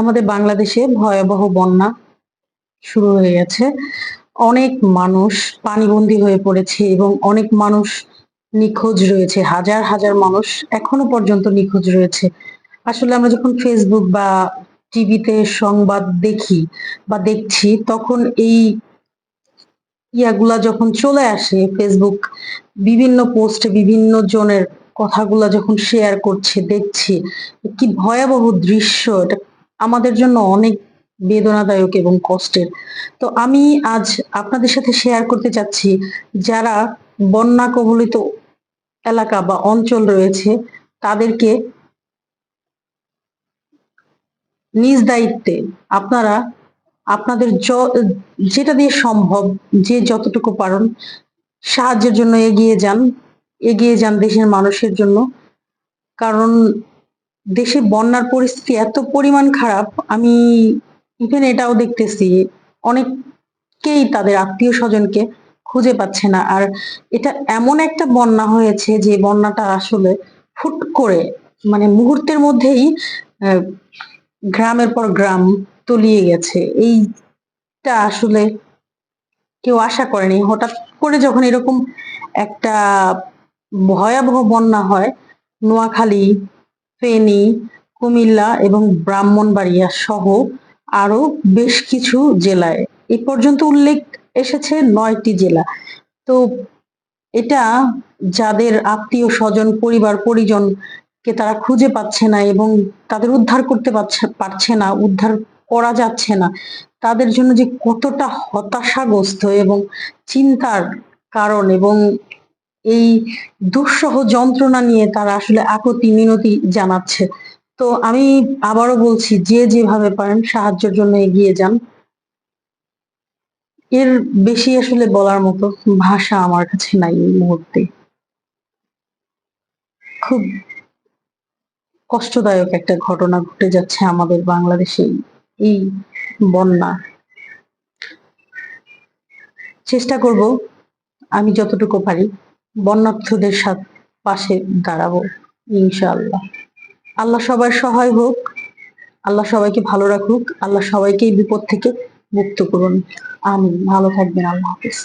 আমাদের বাংলাদেশে ভয়াবহ বন্যা শুরু হয়ে গেছে। অনেক মানুষ পানিবন্দী হয়ে পড়েছে এবং অনেক মানুষ নিখোঁজ রয়েছে। হাজার হাজার মানুষ এখনও পর্যন্ত নিখোঁজ রয়েছে। আসলে আমরা যখন ফেসবুক বা টিভিতে সংবাদ দেখি বা দেখছি, তখন এই ইয়াগুলা যখন চলে আসে ফেসবুক বিভিন্ন পোস্টে বিভিন্ন জনের কথাগুলা যখন শেয়ার করছে, দেখছি, কি ভয়াবহ দৃশ্য, এটা আমাদের জন্য অনেক বেদনাদায়ক এবং কষ্টের। তো আমি আজ আপনাদের সাথে শেয়ার করতে চাচ্ছি, যারা বন্যা কবলিত এলাকা বা অঞ্চল রয়েছে, তাদেরকে নিজ দায়িত্বে আপনারা আপনাদের যেটা দিয়ে সম্ভব, যে যতটুকু পারেন সাহায্যের জন্য এগিয়ে যান এগিয়ে যান দেশের মানুষের জন্য। কারণ দেশে বন্যার পরিস্থিতি এত পরিমাণ খারাপ, আমি ইভেন এটাও দেখতেছি, অনেককেই তাদের আত্মীয় স্বজনকে খুঁজে পাচ্ছে না। আর এটা এমন একটা বন্যা হয়েছে যে বন্যাটা আসলে ফুট করে মানে মুহূর্তের মধ্যেই গ্রামের পর গ্রাম তলিয়ে গেছে। এইটা আসলে কেউ আশা করেনি। হঠাৎ করে যখন এরকম একটা ভয়াবহ বন্যা হয়, নোয়াখালী ফেনী, কুমিল্লা এবং ব্রাহ্মণবাড়িয়া সহ আরও বেশ কিছু জেলায়। এ পর্যন্ত উল্লেখ এসেছে নয়টি জেলা। তো এটা যাদের আত্মীয় স্বজন, পরিবার, পরিজনকে তারা খুঁজে পাচ্ছে না এবং তাদের উদ্ধার করতে পারছে পারছে না, উদ্ধার করা যাচ্ছে না, তাদের জন্য যে কতটা হতাশাগ্রস্ত এবং চিন্তার কারণ এবং এই দুঃসহ যন্ত্রণা নিয়ে তারা আসলে আকুতি মিনতি জানাচ্ছে। তো আমি আবারও বলছি, যে যেভাবে পারেন সাহায্যের জন্য এগিয়ে যান। এর বেশি আসলে বলার মতো ভাষা আমার কাছে নাই এই মুহূর্তে। খুব কষ্টদায়ক একটা ঘটনা ঘটে যাচ্ছে আমাদের বাংলাদেশে এই বন্যা। চেষ্টা করব, আমি যতটুকু পারি। বন্যার্থদের সাথে পাশে দাঁড়াবো, ইনশাআল্লাহ। আল্লাহ সবাই সহায় হোক, আল্লাহ সবাইকে ভালো রাখুক, আল্লাহ সবাইকে বিপদ থেকে মুক্ত করুন। আমি ভালো থাকবেন, আল্লাহ হাফিজ।